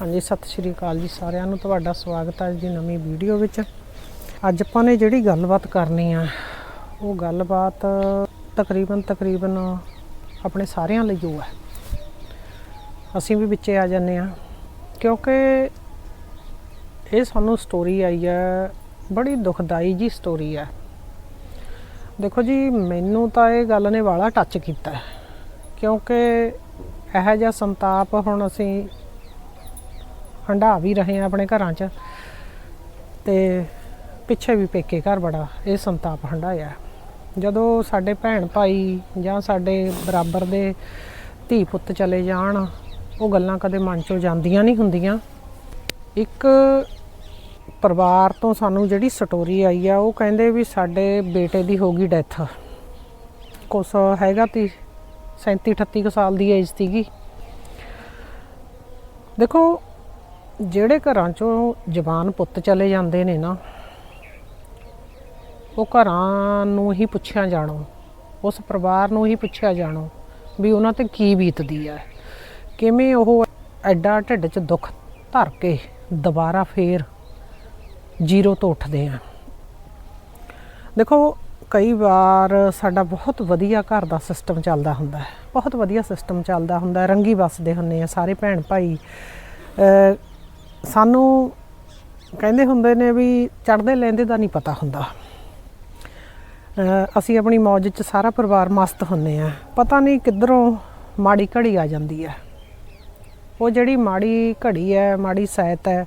ਹਾਂਜੀ, ਸਤਿ ਸ਼੍ਰੀ ਅਕਾਲ ਜੀ ਸਾਰਿਆਂ ਨੂੰ। ਤੁਹਾਡਾ ਸਵਾਗਤ ਹੈ ਜੀ ਨਵੀਂ ਵੀਡੀਓ ਵਿੱਚ। ਅੱਜ ਆਪਾਂ ਨੇ ਜਿਹੜੀ ਗੱਲਬਾਤ ਕਰਨੀ ਆ, ਉਹ ਗੱਲਬਾਤ ਤਕਰੀਬਨ ਤਕਰੀਬਨ ਆਪਣੇ ਸਾਰਿਆਂ ਲਈ ਉਹ ਹੈ। ਅਸੀਂ ਵੀ ਵਿੱਚੇ ਆ ਜਾਂਦੇ ਆ ਕਿਉਂਕਿ ਇਹ ਸਾਨੂੰ ਸਟੋਰੀ ਆਈ ਹੈ, ਬੜੀ ਦੁਖਦਾਈ ਜੀ ਸਟੋਰੀ ਹੈ। ਦੇਖੋ ਜੀ, ਮੈਨੂੰ ਤਾਂ ਇਹ ਗੱਲ ਨੇ ਵਾਲਾ ਟੱਚ ਕੀਤਾ ਕਿਉਂਕਿ ਇਹੋ ਜਿਹਾ ਸੰਤਾਪ ਹੁਣ ਅਸੀਂ ਹੰਢਾ ਵੀ ਰਹੇ ਆ ਆਪਣੇ ਘਰਾਂ 'ਚ। ਤੇ ਪਿੱਛੇ ਵੀ ਪੇਕੇ ਘਰ ਬੜਾ, ਇਹ ਸੰਤਾਪ ਹੰਢਾਇਆ ਜਦੋਂ ਸਾਡੇ ਭੈਣ ਭਾਈ ਜਾਂ ਸਾਡੇ ਬਰਾਬਰ ਦੇ ਧੀ ਪੁੱਤ ਚਲੇ ਜਾਣ, ਉਹ ਗੱਲਾਂ ਕਦੇ ਮਨ 'ਚੋਂ ਜਾਂਦੀਆਂ ਨਹੀਂ ਹੁੰਦੀਆਂ। ਇੱਕ ਪਰਿਵਾਰ ਤੋਂ ਸਾਨੂੰ ਜਿਹੜੀ ਸਟੋਰੀ ਆਈ ਆ, ਉਹ ਕਹਿੰਦੇ ਵੀ ਸਾਡੇ ਬੇਟੇ ਦੀ ਹੋ ਗਈ ਡੈਥ। ਕੁਛ ਹੈਗਾ ਤੀ 37 38 ਕੁ ਸਾਲ ਦੀ ਏਜ ਸੀਗੀ। ਦੇਖੋ ਜਿਹੜੇ ਘਰਾਂ ਚੋਂ ਜਵਾਨ ਪੁੱਤ ਚਲੇ ਜਾਂਦੇ ਨੇ ਨਾ, ਉਹ ਘਰਾਂ ਨੂੰ ਹੀ ਪੁੱਛਿਆ ਜਾਣੋ, ਉਸ ਪਰਿਵਾਰ ਨੂੰ ਹੀ ਪੁੱਛਿਆ ਜਾਣੋ ਵੀ ਉਹਨਾਂ ਤੇ ਕੀ ਬੀਤਦੀ ਹੈ ਕਿਵੇਂ ਉਹ ਐਡਾ ਢਿੱਡ 'ਚ ਦੁੱਖ ਧਰ ਕੇ ਦੁਬਾਰਾ ਫੇਰ ਜ਼ੀਰੋ ਤੋਂ ਉੱਠਦੇ ਆ। ਦੇਖੋ, ਕਈ ਵਾਰ ਸਾਡਾ ਬਹੁਤ ਵਧੀਆ ਘਰ ਦਾ ਸਿਸਟਮ ਚੱਲਦਾ ਹੁੰਦਾ ਹੈ, ਬਹੁਤ ਵਧੀਆ ਸਿਸਟਮ ਚੱਲਦਾ ਹੁੰਦਾ ਰੰਗੀ ਵਸਦੇ ਹੁੰਨੇ ਆ ਸਾਰੇ ਭੈਣ ਭਾਈ। ਸਾਨੂੰ ਕਹਿੰਦੇ ਹੁੰਦੇ ਨੇ ਵੀ ਚੜਦੇ ਲੈਂਦੇ ਦਾ ਨਹੀਂ ਪਤਾ ਹੁੰਦਾ। ਅਸੀਂ ਆਪਣੀ ਮੌਜ 'ਚ ਸਾਰਾ ਪਰਿਵਾਰ ਮਸਤ ਹੁੰਨੇ ਆ ਪਤਾ ਨਹੀਂ ਕਿੱਧਰੋਂ ਮਾੜੀ ਘੜੀ ਆ ਜਾਂਦੀ ਹੈ। ਉਹ ਜਿਹੜੀ ਮਾੜੀ ਘੜੀ ਹੈ, ਮਾੜੀ ਸਹਿਤ ਹੈ,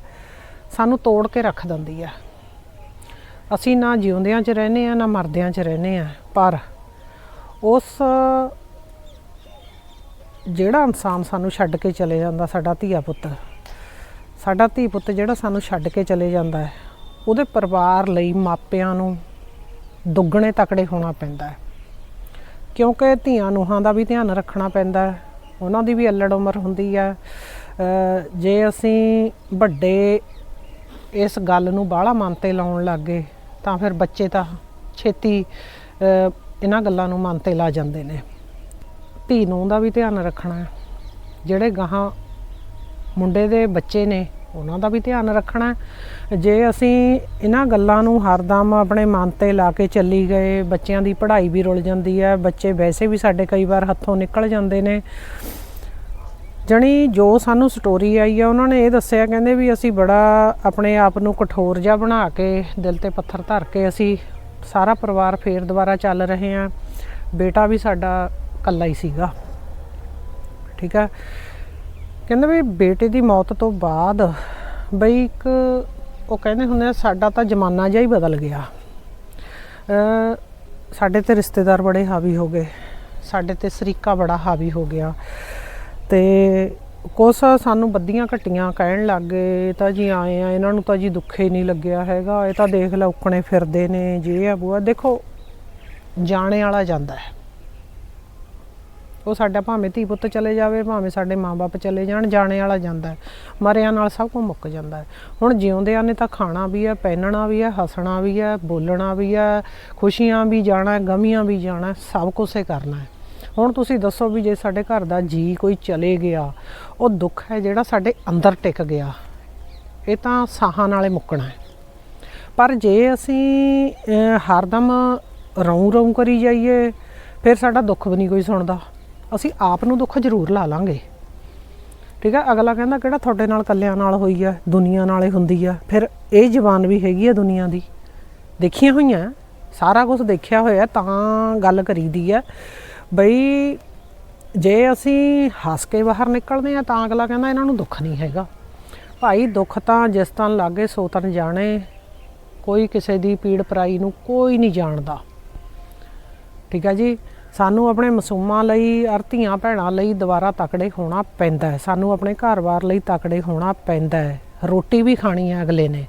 ਸਾਨੂੰ ਤੋੜ ਕੇ ਰੱਖ ਦਿੰਦੀ ਹੈ। ਅਸੀਂ ਨਾ ਜਿਉਂਦਿਆਂ 'ਚ ਰਹਿੰਦੇ ਆ ਨਾ ਮਰਦਿਆਂ 'ਚ ਰਹਿੰਦੇ ਆ ਪਰ ਉਸ ਜਿਹੜਾ ਇਨਸਾਨ ਸਾਨੂੰ ਛੱਡ ਕੇ ਚਲੇ ਜਾਂਦਾ, ਸਾਡਾ ਧੀਆ ਪੁੱਤ। ਸਾਡਾ ਧੀ ਪੁੱਤ ਜਿਹੜਾ ਸਾਨੂੰ ਛੱਡ ਕੇ ਚਲੇ ਜਾਂਦਾ ਹੈ, ਉਹਦੇ ਪਰਿਵਾਰ ਲਈ ਮਾਪਿਆਂ ਨੂੰ ਦੁੱਗਣੇ ਤਕੜੇ ਹੋਣਾ ਪੈਂਦਾ ਹੈ। ਕਿਉਂਕਿ ਧੀਆਂ ਨੂੰਹਾਂ ਦਾ ਵੀ ਧਿਆਨ ਰੱਖਣਾ ਪੈਂਦਾ ਹੈ, ਉਹਨਾਂ ਦੀ ਵੀ ਅਲੜ ਉਮਰ ਹੁੰਦੀ ਹੈ। ਜੇ ਅਸੀਂ ਵੱਡੇ ਇਸ ਗੱਲ ਨੂੰ ਬਾਹਲਾ ਮਨ ਤੇ ਲਾਉਣ ਲੱਗ ਗਏ ਤਾਂ ਫਿਰ ਬੱਚੇ ਤਾਂ ਛੇਤੀ ਇਹਨਾਂ ਗੱਲਾਂ ਨੂੰ ਮਨ ਤੇ ਲਾ ਜਾਂਦੇ ਨੇ। ਧੀ ਨੂੰ ਦਾ ਵੀ ਧਿਆਨ ਰੱਖਣਾ ਜਿਹੜੇ ਗਾਹਾਂ ਮੁੰਡੇ ਦੇ ਬੱਚੇ ਨੇ, ਉਹਨਾਂ ਦਾ ਵੀ ਧਿਆਨ ਰੱਖਣਾ ਜੇ ਅਸੀਂ ਇਹਨਾਂ ਗੱਲਾਂ ਨੂੰ ਹਰਦਮ ਆਪਣੇ ਮਨ ਤੇ ਲਾ ਕੇ ਚੱਲੀ ਗਏ, ਬੱਚਿਆਂ ਦੀ ਪੜ੍ਹਾਈ ਵੀ ਰੁਲ ਜਾਂਦੀ ਹੈ, ਬੱਚੇ ਵੈਸੇ ਵੀ ਸਾਡੇ ਕਈ ਵਾਰ ਹੱਥੋਂ ਨਿਕਲ ਜਾਂਦੇ ਨੇ। ਜਣੀ ਜੋ ਸਾਨੂੰ ਸਟੋਰੀ ਆਈ ਆ, ਉਹਨਾਂ ਨੇ ਇਹ ਦੱਸਿਆ, ਕਹਿੰਦੇ ਵੀ ਅਸੀਂ ਬੜਾ ਆਪਣੇ ਆਪ ਨੂੰ ਕਠੋਰ ਜਿਹਾ ਬਣਾ ਕੇ, ਦਿਲ ਤੇ ਪੱਥਰ ਧਰ ਕੇ ਅਸੀਂ ਸਾਰਾ ਪਰਿਵਾਰ ਫੇਰ ਦੁਬਾਰਾ ਚੱਲ ਰਹੇ ਆ ਬੇਟਾ ਵੀ ਸਾਡਾ ਕੱਲਾ ਹੀ ਸੀਗਾ। ਠੀਕ ਆ? ਕਹਿੰਦੇ ਵੀ ਬੇਟੇ ਦੀ ਮੌਤ ਤੋਂ ਬਾਅਦ ਬਈ ਇੱਕ ਉਹ ਕਹਿੰਦੇ ਹੁੰਦੇ ਆ, ਸਾਡਾ ਤਾਂ ਜ਼ਮਾਨਾ ਜਿਹਾ ਹੀ ਬਦਲ ਗਿਆ। ਸਾਡੇ ਤੇ ਰਿਸ਼ਤੇਦਾਰ ਬੜੇ ਹਾਵੀ ਹੋ ਗਏ, ਸਾਡੇ ਤੇ ਸਰੀਕਾ ਬੜਾ ਹਾਵੀ ਹੋ ਗਿਆ। ਤੇ ਕੁਛ ਸਾਨੂੰ ਬੱਦੀਆਂ ਘਟੀਆਂ ਕਹਿਣ ਲੱਗ ਗਏ, ਇਹ ਤਾਂ ਜੀ ਆਏ ਆ, ਇਹਨਾਂ ਨੂੰ ਤਾਂ ਜੀ ਦੁੱਖੇ ਨਹੀਂ ਲੱਗਿਆ ਹੈਗਾ, ਇਹ ਤਾਂ ਦੇਖ ਲੈ, ਉੱਕਣੇ ਫਿਰਦੇ ਨੇ, ਜੇ ਆ ਬੂਆ। ਦੇਖੋ, ਜਾਣੇ ਵਾਲਾ ਜਾਂਦਾ ਹੈ। ਉਹ ਸਾਡਾ ਭਾਵੇਂ ਧੀ ਪੁੱਤ ਚਲੇ ਜਾਵੇ, ਭਾਵੇਂ ਸਾਡੇ ਮਾਪੇ ਚਲੇ ਜਾਣ, ਜਾਣੇ ਵਾਲਾ ਜਾਂਦਾ ਮਰਿਆਂ ਨਾਲ ਸਭ ਕੁਝ ਮੁੱਕ ਜਾਂਦਾ ਹੁਣ ਜਿਉਂਦਿਆਂ ਨੇ ਤਾਂ ਖਾਣਾ ਵੀ ਹੈ, ਪਹਿਨਣਾ ਵੀ ਹੈ, ਹੱਸਣਾ ਵੀ ਹੈ, ਬੋਲਣਾ ਵੀ ਹੈ, ਖੁਸ਼ੀਆਂ ਵੀ ਜਾਣਾ ਗਮੀਆਂ ਵੀ ਜਾਣਾ ਸਭ ਕੁਝ ਹੀ ਕਰਨਾ ਹੈ। ਹੁਣ ਤੁਸੀਂ ਦੱਸੋ ਵੀ ਜੇ ਸਾਡੇ ਘਰ ਦਾ ਜੀ ਕੋਈ ਚਲੇ ਗਿਆ, ਉਹ ਦੁੱਖ ਹੈ ਜਿਹੜਾ ਸਾਡੇ ਅੰਦਰ ਟਿਕ ਗਿਆ। ਇਹ ਤਾਂ ਸਾਹਾਂ ਨਾਲੇ ਮੁੱਕਣਾ ਹੈ। ਪਰ ਜੇ ਅਸੀਂ ਹਰਦਮ ਰੌਂ ਰੌਂ ਕਰੀ ਜਾਈਏ, ਫਿਰ ਸਾਡਾ ਦੁੱਖ ਵੀ ਨਹੀਂ ਕੋਈ ਸੁਣਦਾ। ਅਸੀਂ ਆਪ ਨੂੰ ਦੁੱਖ ਜ਼ਰੂਰ ਲਾ ਲਾਂਗੇ। ਠੀਕ ਹੈ ਅਗਲਾ ਕਹਿੰਦਾ, ਕਿਹੜਾ ਤੁਹਾਡੇ ਨਾਲ ਕੱਲਿਆਂ ਨਾਲ ਹੋਈ ਆ? ਦੁਨੀਆ ਨਾਲੇ ਹੁੰਦੀ ਆ। ਫਿਰ ਇਹ ਜ਼ਬਾਨ ਵੀ ਹੈਗੀ ਆ ਦੁਨੀਆ ਦੀ। ਦੇਖੀਆਂ ਹੋਈਆਂ, ਸਾਰਾ ਕੁਝ ਦੇਖਿਆ ਹੋਇਆ, ਤਾਂ ਗੱਲ ਕਰੀਦੀ ਆ। ਬਈ, ਜੇ ਅਸੀਂ ਹੱਸ ਕੇ ਬਾਹਰ ਨਿਕਲਦੇ ਆ, ਤਾਂ ਅਗਲਾ ਕਹਿੰਦਾ, ਇਹਨਾਂ ਨੂੰ ਦੁੱਖ ਨਹੀਂ ਹੈਗਾ। ਭਾਈ, ਦੁੱਖ ਤਾਂ ਜਿਸ ਤਨ ਲਾਗੇ, ਸੋ ਤਨ ਜਾਣੇ। ਕੋਈ ਕਿਸੇ ਦੀ ਪੀੜ ਪਰਾਈ ਨੂੰ ਕੋਈ ਨਹੀਂ ਜਾਣਦਾ। ਠੀਕ ਹੈ ਜੀ? ਸਾਨੂੰ ਆਪਣੇ ਮਾਸੂਮਾਂ ਲਈ, ਅਰ ਧੀਆਂ ਭੈਣਾਂ ਲਈ ਦੁਬਾਰਾ ਤਕੜੇ ਹੋਣਾ ਪੈਂਦਾ ਹੈ। ਸਾਨੂੰ ਆਪਣੇ ਘਰ-ਬਾਰ ਲਈ ਤਕੜੇ ਹੋਣਾ ਪੈਂਦਾ ਹੈ। ਰੋਟੀ ਵੀ ਖਾਣੀ ਹੈ ਅਗਲੇ ਨੇ।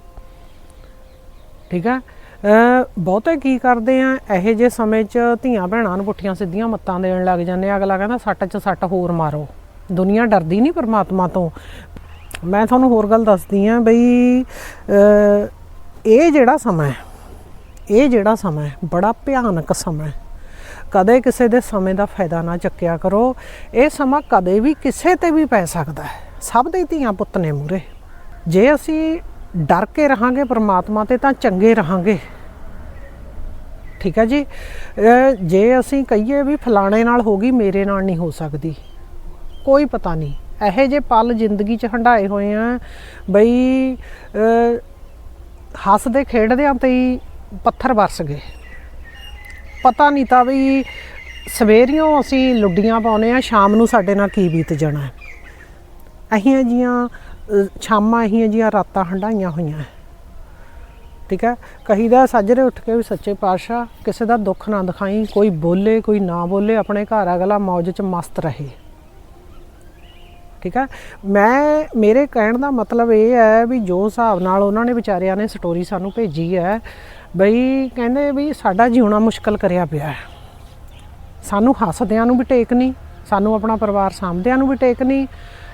ਠੀਕ ਹੈ? ਬਹੁਤੇ ਕੀ ਕਰਦੇ ਆ? ਇਹੋ ਜਿਹੇ ਸਮੇਂ 'ਚ ਧੀਆਂ ਭੈਣਾਂ ਨੂੰ ਪੁੱਠੀਆਂ ਸਿੱਧੀਆਂ ਮੱਤਾਂ ਦੇਣ ਲੱਗ ਜਾਂਦੇ ਆ। ਅਗਲਾ ਕਹਿੰਦਾ, ਸੱਟ 'ਚ ਸੱਟ ਹੋਰ ਮਾਰੋ। ਦੁਨੀਆ ਡਰਦੀ ਨਹੀਂ ਪਰਮਾਤਮਾ ਤੋਂ। ਮੈਂ ਤੁਹਾਨੂੰ ਹੋਰ ਗੱਲ ਦੱਸਦੀ ਆ ਬਈ ਇਹ ਜਿਹੜਾ ਸਮਾਂ ਹੈ, ਇਹ ਜਿਹੜਾ ਸਮਾਂ ਹੈ, ਬੜਾ ਭਿਆਨਕ ਸਮਾਂ ਹੈ। ਕਦੇ ਕਿਸੇ ਦੇ ਸਮੇਂ ਦਾ ਫਾਇਦਾ ਨਾ ਚੱਕਿਆ ਕਰੋ। ਇਹ ਸਮਾਂ ਕਦੇ ਵੀ ਕਿਸੇ ਤੇ ਵੀ ਪੈ ਸਕਦਾ ਹੈ। ਸਭ ਦੇ ਧੀਆਂ ਪੁੱਤ ਨੇ ਮੂਰੇ ਜੇ ਅਸੀਂ ਡਰ ਕੇ ਰਹਾਂਗੇ ਪ੍ਰਮਾਤਮਾ ਤੇ ਤਾਂ ਚੰਗੇ ਰਹਾਂਗੇ। ਠੀਕ ਹੈ ਜੀ? ਜੇ ਅਸੀਂ ਕਹੀਏ ਵੀ ਫਲਾਣੇ ਨਾਲ ਹੋ ਗਈ ਮੇਰੇ ਨਾਲ ਨਹੀਂ ਹੋ ਸਕਦੀ। ਕੋਈ ਪਤਾ ਨਹੀਂ। ਇਹੋ ਜੇ ਪਲ ਜ਼ਿੰਦਗੀ 'ਚ ਹੰਡਾਏ ਹੋਏ ਆ। ਬਈ ਅਹ, ਹੱਸਦੇ ਖੇਡਦਿਆਂ ਤੇ ਹੀ ਪੱਥਰ ਵਰਸ ਗਏ। ਪਤਾ ਨਹੀਂ ਤਾਂ ਵੀ ਸਵੇਰੀਆਂ ਅਸੀਂ ਲੁੱਡੀਆਂ ਪਾਉਨੇ ਆ ਸ਼ਾਮ ਨੂੰ ਸਾਡੇ ਨਾਲ ਕੀ ਬੀਤ ਜਾਣਾ ਹੈ। ਅਹੀਆਂ ਜੀਆਂ ਅਹ, ਸ਼ਾਮਾਂ ਅਹੀਆਂ ਜੀਆਂ ਰਾਤਾਂ ਹੰਡਾਈਆਂ ਹੋਈਆਂ ਠੀਕ ਹੈ? ਕਹੀਦਾ ਸਾਜਰੇ ਉੱਠ ਕੇ ਵੀ ਸੱਚੇ ਪਾਤਸ਼ਾਹ ਕਿਸੇ ਦਾ ਦੁੱਖ ਨਾ ਦਿਖਾਈ ਕੋਈ ਬੋਲੇ ਕੋਈ ਨਾ ਬੋਲੇ ਆਪਣੇ ਘਰ ਅਗਲਾ ਮੌਜ 'ਚ ਮਸਤ ਰਹੇ। ਠੀਕ ਹੈ? ਮੈਂ ਮੇਰੇ ਕਹਿਣ ਦਾ ਮਤਲਬ ਇਹ ਹੈ ਵੀ ਜੋ ਹਿਸਾਬ ਨਾਲ ਉਹਨਾਂ ਨੇ ਵਿਚਾਰਿਆਂ ਨੇ ਸਟੋਰੀ ਸਾਨੂੰ ਭੇਜੀ ਹੈ ਬਈ ਕਹਿੰਦੇ ਵੀ ਸਾਡਾ ਜਿਉਣਾ ਮੁਸ਼ਕਲ ਕਰਿਆ ਪਿਆ ਹੈ। ਸਾਨੂੰ ਹੱਸਦਿਆਂ ਨੂੰ ਵੀ ਟੇਕ ਨਹੀਂ, ਸਾਨੂੰ ਆਪਣਾ ਪਰਿਵਾਰ ਸਾਂਭਦਿਆਂ ਨੂੰ ਵੀ ਟੇਕ ਨਹੀਂ।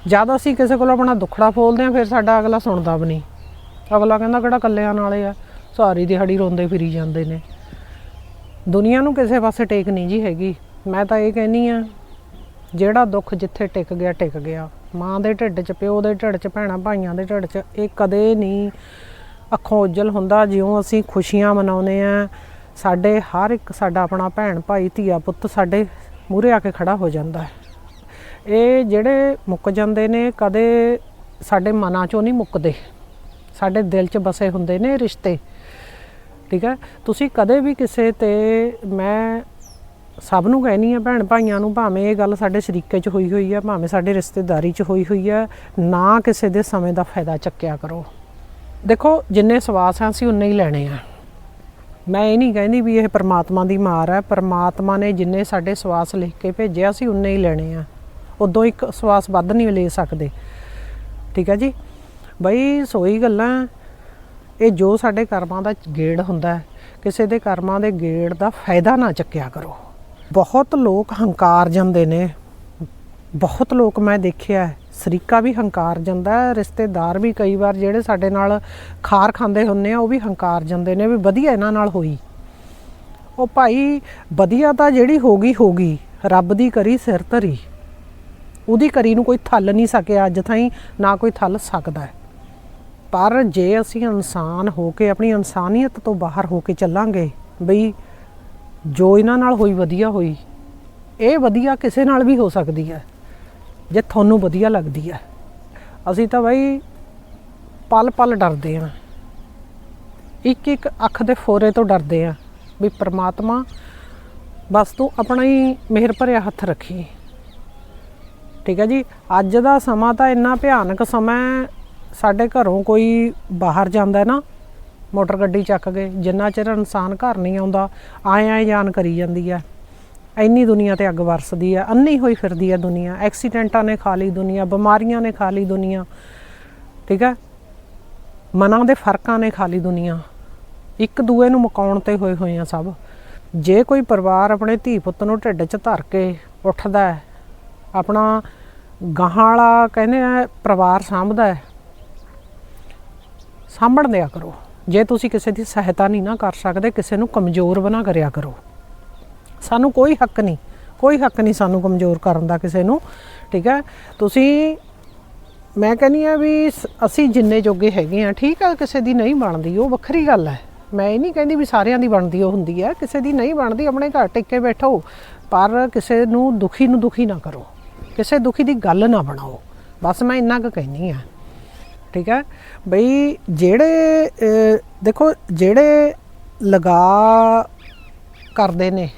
ਜਦ ਅਸੀਂ ਕਿਸੇ ਕੋਲ ਆਪਣਾ ਦੁੱਖੜਾ ਫੋਲਦੇ ਆ ਫਿਰ ਸਾਡਾ ਅਗਲਾ ਸੁਣਦਾ ਵੀ ਨਹੀਂ। ਅਗਲਾ ਕਹਿੰਦਾ ਕਿਹੜਾ ਕੱਲਿਆਂ ਨਾਲੇ ਆ, ਸਾਰੀ ਦਿਹਾੜੀ ਰੋਂਦੇ ਫਿਰੀ ਜਾਂਦੇ ਨੇ। ਦੁਨੀਆ ਨੂੰ ਕਿਸੇ ਪਾਸੇ ਟੇਕ ਨਹੀਂ ਜੀ ਹੈਗੀ। ਮੈਂ ਤਾਂ ਇਹ ਕਹਿੰਨੀ ਆ ਜਿਹੜਾ ਦੁੱਖ ਜਿੱਥੇ ਟਿਕ ਗਿਆ ਟਿਕ ਗਿਆ। ਮਾਂ ਦੇ ਢਿੱਡ 'ਚ, ਪਿਓ ਦੇ ਢਿੱਡ 'ਚ, ਭੈਣਾਂ ਭਾਈਆਂ ਦੇ ਢਿੱਡ 'ਚ ਇਹ ਕਦੇ ਨਹੀਂ ਅੱਖੋਂ ਉੱਜਲ ਹੁੰਦਾ, ਜਿਉਂ ਅਸੀਂ ਖੁਸ਼ੀਆਂ ਮਨਾਉਨੇ ਆ ਸਾਡੇ ਹਰ ਇੱਕ ਸਾਡਾ ਆਪਣਾ ਭੈਣ ਭਾਈ, ਧੀਆ ਪੁੱਤ ਸਾਡੇ ਮੂਹਰੇ ਆ ਕੇ ਖੜਾ ਹੋ ਜਾਂਦਾ ਹੈ। ਇਹ ਜਿਹੜੇ ਮੁੱਕ ਜਾਂਦੇ ਨੇ, ਕਦੇ ਸਾਡੇ ਮਨਾਂ 'ਚੋਂ ਨਹੀਂ ਮੁੱਕਦੇ। ਸਾਡੇ ਦਿਲ 'ਚ ਬਸੇ ਹੁੰਦੇ ਨੇ ਰਿਸ਼ਤੇ। ਠੀਕ ਹੈ? ਤੁਸੀਂ ਕਦੇ ਵੀ ਕਿਸੇ ਤੇ, ਮੈਂ ਸਭ ਨੂੰ ਕਹਿਣੀ ਆ ਭੈਣ ਭਾਈਆਂ ਨੂੰ, ਭਾਵੇਂ ਇਹ ਗੱਲ ਸਾਡੇ ਸ਼ਰੀਕੇ 'ਚ ਹੋਈ ਹੋਈ ਆ ਭਾਵੇਂ ਸਾਡੇ ਰਿਸ਼ਤੇਦਾਰੀ 'ਚ ਹੋਈ ਹੋਈ ਆ ਨਾ ਕਿਸੇ ਦੇ ਸਮੇਂ ਦਾ ਫਾਇਦਾ ਚੱਕਿਆ ਕਰੋ। ਦੇਖੋ, ਜਿੰਨੇ ਸਵਾਸ ਆ, ਅਸੀਂ ਉਨੇ ਹੀ ਲੈਣੇ ਆ। ਮੈਂ ਇਹ ਨਹੀਂ ਕਹਿੰਦੀ ਵੀ ਇਹ ਪਰਮਾਤਮਾ ਦੀ ਮਾਰ ਹੈ ਪਰਮਾਤਮਾ ਨੇ ਜਿੰਨੇ ਸਾਡੇ ਸਵਾਸ ਲਿਖ ਕੇ ਭੇਜਿਆ ਅਸੀਂ ਉਨੇ ਹੀ ਲੈਣੇ ਆ। ਉਦੋਂ ਇੱਕ ਸਵਾਸ ਵੱਧ ਨਹੀਂ ਲੈ ਸਕਦੇ। ਠੀਕ ਹੈ ਜੀ? ਬਈ, ਸੋਈ ਗੱਲਾਂ। ਇਹ ਜੋ ਸਾਡੇ ਕਰਮਾਂ ਦਾ ਗੇੜ ਹੁੰਦਾ ਹੈ, ਕਿਸੇ ਦੇ ਕਰਮਾਂ ਦੇ ਗੇੜ ਦਾ ਫਾਇਦਾ ਨਾ ਚੱਕਿਆ ਕਰੋ। ਬਹੁਤ ਲੋਕ ਹੰਕਾਰ ਜਾਂਦੇ ਨੇ। ਬਹੁਤ ਲੋਕ ਮੈਂ ਦੇਖਿਆ ਸਰੀਕਾ ਵੀ ਹੰਕਾਰ ਜਾਂਦਾ ਰਿਸ਼ਤੇਦਾਰ ਵੀ ਕਈ ਵਾਰ ਜਿਹੜੇ ਸਾਡੇ ਨਾਲ ਖਾਰ ਖਾਂਦੇ ਹੁੰਦੇ ਆ, ਉਹ ਵੀ ਹੰਕਾਰ ਜਾਂਦੇ ਨੇ ਵੀ ਵਧੀਆ ਇਹਨਾਂ ਨਾਲ ਹੋਈ। ਉਹ ਭਾਈ ਵਧੀਆ ਤਾਂ ਜਿਹੜੀ ਹੋ ਗਈ ਹੋ ਗਈ ਰੱਬ ਦੀ ਕਰੀ ਸਿਰ ਧਰੀ। ਉਹਦੀ ਕਰੀ ਨੂੰ ਕੋਈ ਥੱਲ ਨਹੀਂ ਸਕਿਆ, ਅੱਜ ਤਾਈਂ ਨਾ ਕੋਈ ਥੱਲ ਸਕਦਾ ਹੈ। ਪਰ ਜੇ ਅਸੀਂ ਇਨਸਾਨ ਹੋ ਕੇ ਆਪਣੀ ਇਨਸਾਨੀਅਤ ਤੋਂ ਬਾਹਰ ਹੋ ਕੇ ਚੱਲਾਂਗੇ, ਬਈ ਜੋ ਇਹਨਾਂ ਨਾਲ ਹੋਈ, ਵਧੀਆ ਹੋਈ, ਇਹ ਵਧੀਆ ਕਿਸੇ ਨਾਲ ਵੀ ਹੋ ਸਕਦੀ ਹੈ। ਜੇ ਤੁਹਾਨੂੰ ਵਧੀਆ ਲੱਗਦੀ ਹੈ। ਅਸੀਂ ਤਾਂ ਬਾਈ ਪਲ ਪਲ ਡਰਦੇ ਹਾਂ। ਇੱਕ ਇੱਕ ਅੱਖ ਦੇ ਫੋਰੇ ਤੋਂ ਡਰਦੇ ਹਾਂ ਵੀ ਪ੍ਰਮਾਤਮਾ ਬਸ ਤੂੰ ਆਪਣਾ ਹੀ ਮਿਹਰ ਭਰਿਆ ਹੱਥ ਰੱਖੀ। ਠੀਕ ਹੈ ਜੀ, ਅੱਜ ਦਾ ਸਮਾਂ ਤਾਂ ਇੰਨਾ ਭਿਆਨਕ ਸਮਾਂ ਸਾਡੇ ਘਰੋਂ ਕੋਈ ਬਾਹਰ ਜਾਂਦਾ ਨਾ, ਮੋਟਰ ਗੱਡੀ ਚੱਕ ਕੇ, ਜਿੰਨਾ ਚਿਰ ਇਨਸਾਨ ਘਰ ਨਹੀਂ ਆਉਂਦਾ ਆਏ ਆਏ ਜਾਨ ਕਰੀ ਜਾਂਦੀ ਹੈ। ਇੰਨੀ ਦੁਨੀਆ ਤੇ ਅੱਗ ਵਰਸਦੀ ਹੈ ਅੰਨੀ ਹੋਈ ਫਿਰਦੀ ਹੈ ਦੁਨੀਆ, ਐਕਸੀਡੈਂਟਾਂ ਨੇ ਖਾ ਲਈ ਦੁਨੀਆ, ਬਿਮਾਰੀਆਂ ਨੇ ਖਾ ਲਈ ਦੁਨੀਆ, ਠੀਕ ਹੈ ਮਨਾਂ ਦੇ ਫਰਕਾਂ ਨੇ ਖਾ ਲਈ ਦੁਨੀਆ, ਇੱਕ ਦੂਏ ਨੂੰ ਮੁਕਾਉਣ ਤੇ ਹੋਏ ਹੋਏ ਆ ਸਭ। ਜੇ ਕੋਈ ਪਰਿਵਾਰ ਆਪਣੇ ਧੀ ਪੁੱਤ ਨੂੰ ਢਿੱਡ 'ਚ ਧਰ ਕੇ ਉੱਠਦਾ ਹੈ, ਆਪਣਾ ਗਾਹਾਂ ਵਾਲਾ ਕਹਿੰਦੇ ਆ, ਪਰਿਵਾਰ ਸਾਂਭਦਾ ਹੈ, ਸਾਂਭਣ ਦਿਆ ਕਰੋ। ਜੇ ਤੁਸੀਂ ਕਿਸੇ ਦੀ ਸਹਾਇਤਾ ਨਹੀਂ ਨਾ ਕਰ ਸਕਦੇ, ਕਿਸੇ ਨੂੰ ਕਮਜ਼ੋਰ ਬਣਾ ਕਰਿਆ ਕਰੋ। ਸਾਨੂੰ ਕੋਈ ਹੱਕ ਨਹੀਂ, ਕੋਈ ਹੱਕ ਨਹੀਂ ਸਾਨੂੰ ਕਮਜ਼ੋਰ ਕਰਨ ਦਾ ਕਿਸੇ ਨੂੰ, ਠੀਕ ਹੈ? ਤੁਸੀਂ, ਮੈਂ ਕਹਿੰਨੀ ਆ ਵੀ ਸ- ਅਸੀਂ ਜਿੰਨੇ ਜੋਗੇ ਹੈਗੇ ਆ ਠੀਕ ਆ, ਕਿਸੇ ਦੀ ਨਹੀਂ ਬਣਦੀ, ਉਹ ਵੱਖਰੀ ਗੱਲ ਹੈ। ਮੈਂ ਇਹ ਨਹੀਂ ਕਹਿੰਦੀ ਵੀ ਸਾਰਿਆਂ ਦੀ ਬਣਦੀ ਉਹ ਹੁੰਦੀ ਹੈ, ਕਿਸੇ ਦੀ ਨਹੀਂ ਬਣਦੀ, ਆਪਣੇ ਘਰ ਟਿਕ ਬੈਠੋ, ਪਰ ਕਿਸੇ ਨੂੰ ਦੁਖੀ ਨੂੰ ਦੁਖੀ ਨਾ ਕਰੋ, ਕਿਸੇ ਦੁਖੀ ਦੀ ਗੱਲ ਨਾ ਬਣਾਓ। ਬਸ ਮੈਂ ਇੰਨਾ ਕੁ ਕਹਿਨੀ ਆ ਠੀਕ ਹੈ? ਬਈ ਜਿਹੜੇ ਦੇਖੋ, ਜਿਹੜੇ ਲਗਾ ਕਰਦੇ ਨੇ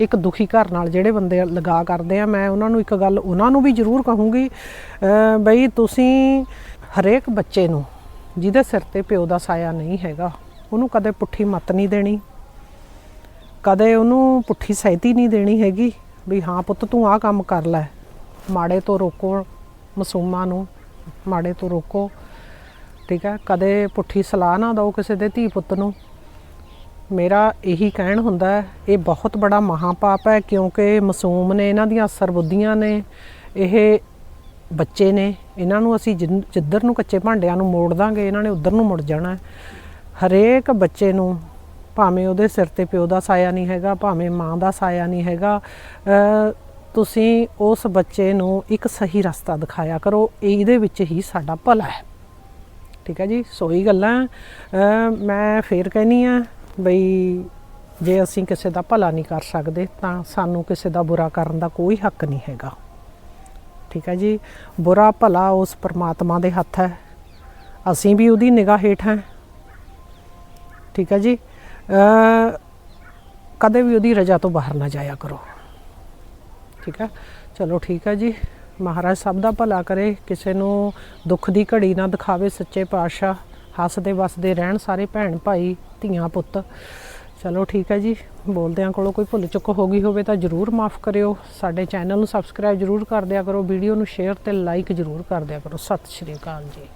ਇੱਕ ਦੁਖੀ ਘਰ ਨਾਲ ਜਿਹੜੇ ਬੰਦੇ ਲਗਾ ਕਰਦੇ ਆ, ਮੈਂ ਉਹਨਾਂ ਨੂੰ ਇੱਕ ਗੱਲ ਉਹਨਾਂ ਨੂੰ ਵੀ ਜ਼ਰੂਰ ਕਹੂੰਗੀ ਬਈ ਤੁਸੀਂ ਹਰੇਕ ਬੱਚੇ ਨੂੰ ਜਿਹਦੇ ਸਿਰ ਤੇ ਪਿਓ ਦਾ ਸਾਇਆ ਨਹੀਂ ਹੈਗਾ, ਉਹਨੂੰ ਕਦੇ ਪੁੱਠੀ ਮੱਤ ਨਹੀਂ ਦੇਣੀ, ਕਦੇ ਉਹਨੂੰ ਪੁੱਠੀ ਸਹਿਤੀ ਨਹੀਂ ਦੇਣੀ ਹੈਗੀ ਵੀ ਹਾਂ ਪੁੱਤ ਤੂੰ ਆਹ ਕੰਮ ਕਰ ਲੈ, ਮਾੜੇ ਤੋਂ ਰੋਕੋ ਮਾਸੂਮਾਂ ਨੂੰ, ਮਾੜੇ ਤੋਂ ਰੋਕੋ, ਠੀਕ ਹੈ, ਕਦੇ ਪੁੱਠੀ ਸਲਾਹ ਨਾ ਦਿਓ ਕਿਸੇ ਦੇ ਧੀ ਪੁੱਤ ਨੂੰ ਮੇਰਾ ਇਹੀ ਕਹਿਣ ਹੁੰਦਾ ਇਹ ਬਹੁਤ ਬੜਾ ਮਹਾਪਾਪ ਹੈ ਕਿਉਂਕਿ ਮਾਸੂਮ ਨੇ ਇਹਨਾਂ ਦੀਆਂ ਸਰਬੁੱਧੀਆਂ ਨੇ, ਇਹ ਬੱਚੇ ਨੇ, ਇਹਨਾਂ ਨੂੰ ਅਸੀਂ ਜਿਨ- ਜਿੱਧਰ ਨੂੰ ਕੱਚੇ ਭਾਂਡਿਆਂ ਨੂੰ ਮੋੜ ਦਾਂਗੇ, ਇਹਨਾਂ ਨੇ ਉਧਰ ਨੂੰ ਮੁੜ ਜਾਣਾ ਹਰੇਕ ਬੱਚੇ ਨੂੰ, ਭਾਵੇਂ ਉਹਦੇ ਸਿਰ ਤੇ ਪਿਓ ਦਾ ਸਾਇਆ ਨਹੀਂ ਹੈਗਾ, ਭਾਵੇਂ ਮਾਂ ਦਾ ਸਾਇਆ ਨਹੀਂ ਹੈਗਾ ਤੁਸੀਂ ਉਸ ਬੱਚੇ ਨੂੰ ਇੱਕ ਸਹੀ ਰਸਤਾ ਦਿਖਾਇਆ ਕਰੋ, ਇਹਦੇ ਵਿੱਚ ਹੀ ਸਾਡਾ ਭਲਾ ਹੈ। ਠੀਕ ਹੈ ਜੀ, ਸੋ ਗੱਲਾਂ ਮੈਂ ਫੇਰ ਕਹਿਨੀ ਆ ਬਈ ਜੇ ਅਸੀਂ ਕਿਸੇ ਦਾ ਭਲਾ ਨਹੀਂ ਕਰ ਸਕਦੇ, ਤਾਂ ਸਾਨੂੰ ਕਿਸੇ ਦਾ ਬੁਰਾ ਕਰਨ ਦਾ ਕੋਈ ਹੱਕ ਨਹੀਂ ਹੈਗਾ। ਠੀਕ ਹੈ ਜੀ? ਬੁਰਾ ਭਲਾ ਉਸ ਪਰਮਾਤਮਾ ਦੇ ਹੱਥ ਹੈ। ਅਸੀਂ ਵੀ ਉਹਦੀ ਨਿਗਾਹ ਹੇਠ ਹਾਂ। ਠੀਕ ਹੈ ਜੀ? ਕਦੇ ਵੀ ਉਹਦੀ ਰਜ਼ਾ ਤੋਂ ਬਾਹਰ ਨਾ ਜਾਇਆ ਕਰੋ। ਠੀਕ ਹੈ? ਚਲੋ ਠੀਕ ਹੈ ਜੀ। ਮਹਾਰਾਜ ਸਭ ਦਾ ਭਲਾ ਕਰੇ। ਕਿਸੇ ਨੂੰ ਦੁੱਖ ਦੀ ਘੜੀ ਨਾ ਦਿਖਾਵੇ ਸੱਚੇ ਪਾਤਸ਼ਾਹ। ਹੱਸਦੇ ਵਸਦੇ ਰਹਿਣ ਸਾਰੇ ਭੈਣ ਭਾਈ। ਧੀਆਂ ਪੁੱਤ। ਚਲੋ ਠੀਕ ਹੈ ਜੀ, ਬੋਲਦਿਆਂ ਕੋਲੋਂ ਕੋਈ ਭੁੱਲ ਚੁੱਕ ਹੋ ਗਈ ਹੋਵੇ ਤਾਂ ਜਰੂਰ ਮਾਫ ਕਰਿਓ। ਸਾਡੇ ਚੈਨਲ ਨੂੰ ਸਬਸਕ੍ਰਾਈਬ ਜਰੂਰ ਕਰ ਦਿਆ ਕਰੋ, ਵੀਡੀਓ ਨੂੰ ਸ਼ੇਅਰ ਤੇ ਲਾਈਕ ਜਰੂਰ ਕਰ ਦਿਆ ਕਰੋ। ਸਤਿ ਸ਼੍ਰੀ ਅਕਾਲ ਜੀ।